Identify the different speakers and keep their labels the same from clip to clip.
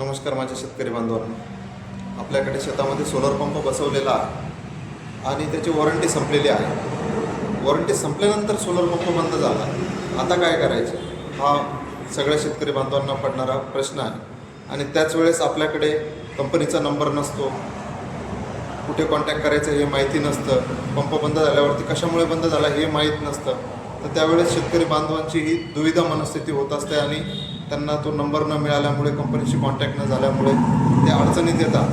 Speaker 1: नमस्कार माझ्या शेतकरी बांधवांना. आपल्याकडे शेतामध्ये सोलर पंप बसवलेला आहे आणि त्याची वॉरंटी संपलेली आहे. वॉरंटी संपल्यानंतर सोलर पंप बंद झाला. आता काय करायचं? हा सगळ्या शेतकरी बांधवांना पडणारा प्रश्न आहे. आणि त्याच वेळेस आपल्याकडे कंपनीचा नंबर नसतो. कुठे कॉन्टॅक्ट करायचं हे माहिती नसतं. पंप बंद झाल्यावरती कशामुळे बंद झाला हे माहीत नसतं. तर त्यावेळेस शेतकरी बांधवांची ही दुविधा मनस्थिती होत असते आणि त्यांना तो नंबर न मिळाल्यामुळे कंपनीशी कॉन्टॅक्ट न झाल्यामुळे ते अडचणीत येतात.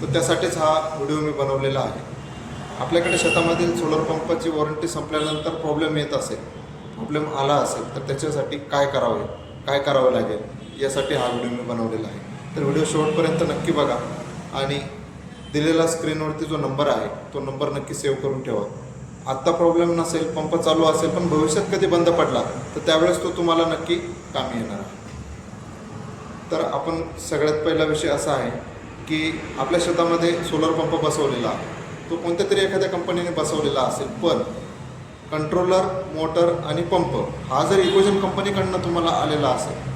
Speaker 1: तर त्यासाठीच हा व्हिडिओ मी बनवलेला आहे. आपल्याकडे शेतामधील सोलर पंपाची वॉरंटी संपल्यानंतर प्रॉब्लेम येत असेल प्रॉब्लेम आला असेल तर त्याच्यासाठी काय करावे काय करावं लागेल यासाठी हा व्हिडिओ मी बनवलेला आहे. तर व्हिडिओ शेवटपर्यंत नक्की बघा आणि दिलेला स्क्रीनवरती जो नंबर आहे तो नंबर नक्की सेव्ह करून ठेवा. आत्ता प्रॉब्लेम नसेल पंप चालू असेल पण भविष्यात कधी बंद पडला तर त्यावेळेस तो तुम्हाला नक्की कामी येणार आहे. तर आपण सगळ्यात पहिला विषय असा आहे की आपल्या शेतामध्ये सोलर पंप बसवलेला आहे. तो कोणत्या तरी एखाद्या कंपनीने बसवलेला असेल पण कंट्रोलर मोटर आणि पंप हा जर इकोजन कंपनीकडनं तुम्हाला आलेला असेल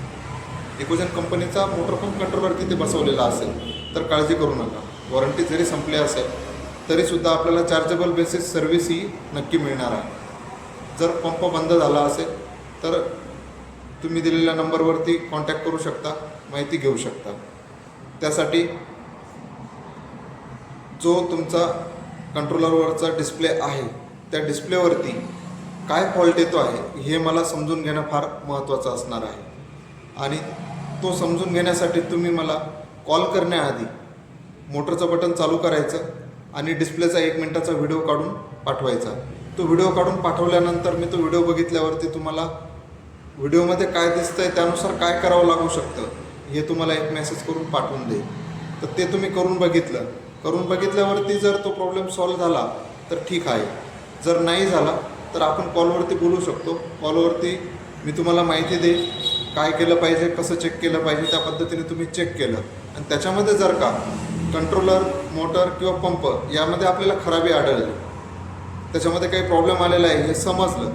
Speaker 1: इकोजन कंपनीचा मोटर पंप कंट्रोलर तिथे बसवलेला असेल तर काळजी करू नका. वॉरंटी जरी संपली असेल तरीसुद्धा आपल्याला चार्जेबल बेसिस सर्व्हिस ही नक्की मिळणार आहे. जर पंप बंद झाला असेल तर तुम्ही दिलेल्या नंबरवरती कॉन्टॅक्ट करू शकता माहिती घेऊ शकता. त्यासाठी जो तुमचा कंट्रोलरवरचा डिस्प्ले आहे त्या डिस्प्लेवरती काय फॉल्ट येतो आहे हे मला समजून घेणं फार महत्त्वाचं असणार आहे. आणि तो समजून घेण्यासाठी तुम्ही मला कॉल करण्याआधी मोटरचं बटन चालू करायचं आणि डिस्प्लेचा एक मिनटाचा व्हिडिओ काढून पाठवायचा. तो व्हिडिओ काढून पाठवल्यानंतर मी तो व्हिडिओ बघितल्यावरती तुम्हाला व्हिडिओमध्ये काय दिसतं आहे त्यानुसार काय करावं लागू शकतं हे तुम्हाला एक मेसेज करून पाठवून देईल. तर ते तुम्ही करून बघितलं. करून बघितल्यावरती जर तो प्रॉब्लेम सॉल्व्ह झाला तर ठीक आहे. जर नाही झाला तर आपण कॉलवरती बोलू शकतो. कॉलवरती मी तुम्हाला माहिती देईल काय केलं पाहिजे कसं चेक केलं पाहिजे त्या पद्धतीने तुम्ही चेक केलं. आणि त्याच्यामध्ये जर का कंट्रोलर मोटर किंवा पंप यामध्ये आपल्याला खराबी आढळली त्याच्यामध्ये काही प्रॉब्लेम आलेला आहे हे समजलं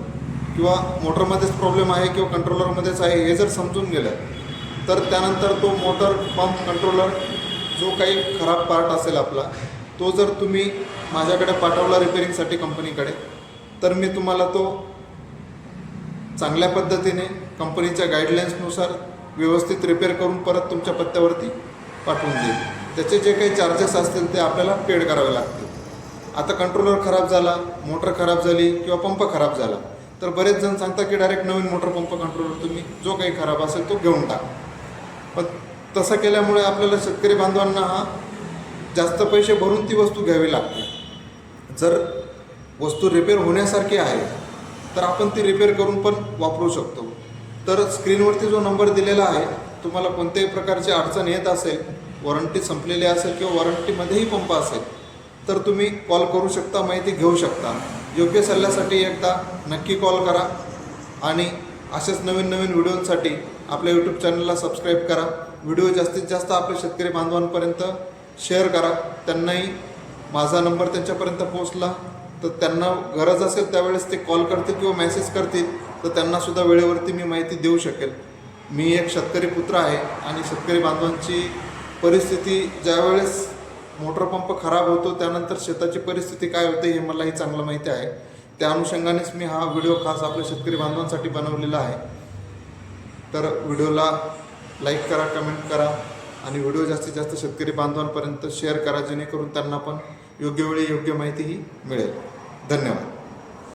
Speaker 1: किंवा मोटरमध्येच प्रॉब्लेम आहे किंवा कंट्रोलरमध्येच आहे हे जर समजून गेलं तर त्यानंतर तो मोटर पंप कंट्रोलर जो काही खराब पार्ट असेल आपला तो जर तुम्ही माझ्याकडे पाठवला रिपेरिंगसाठी कंपनीकडे तर मी तुम्हाला तो चांगल्या पद्धतीने कंपनीच्या गाईडलाईन्सनुसार व्यवस्थित रिपेअर करून परत तुमच्या पत्त्यावरती पाठवून देईल. त्याचे जे काही चार्जेस असतील ते आपल्याला पेड करावे लागतील. आता कंट्रोलर खराब झाला मोटर खराब झाली किंवा पंप खराब झाला तर बरेच जण सांगतात की डायरेक्ट नवीन मोटर पंप कंट्रोलर तुम्ही जो काही खराब असेल तो घेऊन टाका. पण तसं केल्यामुळे आपल्याला शेतकरी बांधवांना हा जास्त पैसे भरून ती वस्तू घ्यावी लागते. जर वस्तू रिपेअर होण्यासारखी आहे तर आपण ती रिपेअर करून पण वापरू शकतो. तर स्क्रीनवरती जो नंबर दिलेला आहे तुम्हाला कोणत्याही प्रकारची अडचण येत असेल वॉरंटी संपलेली असेल किंवा वॉरंटीमध्येही पंप असेल तर तुम्ही कॉल करू शकता माहिती घेऊ शकता. योग्य सल्ल्यासाठी एकदा नक्की कॉल करा आणि असेच नवीन नवीन व्हिडिओंसाठी आपल्या यूट्यूब चॅनलला सबस्क्राईब करा. व्हिडिओ जास्तीत जास्त आपल्या शेतकरी बांधवांपर्यंत शेअर करा. त्यांनाही माझा नंबर त्यांच्यापर्यंत पोहोचला. तर त्यांना गरज असेल त्यावेळेस ते कॉल करतील किंवा मेसेज करतील तर त्यांनासुद्धा वेळेवरती मी माहिती देऊ शकेल. मी एक शेतकरी पुत्र आहे आणि शेतकरी बांधवांची परिस्थिती ज्यावेळेस मोटर पंप खराब होतो त्यानंतर शेताची परिस्थिती काय होते हे मलाही चांगलं माहिती आहे. त्या अनुषंगानेच मी हा व्हिडिओ खास आपल्या शेतकरी बांधवांसाठी बनवलेला आहे. तर व्हिडिओला लाईक करा कमेंट करा आणि व्हिडिओ जास्तीत जास्त शेतकरी बांधवांपर्यंत शेअर करा जेणेकरून त्यांना पण योग्य वेळी योग्य माहितीही मिळेल. धन्यवाद.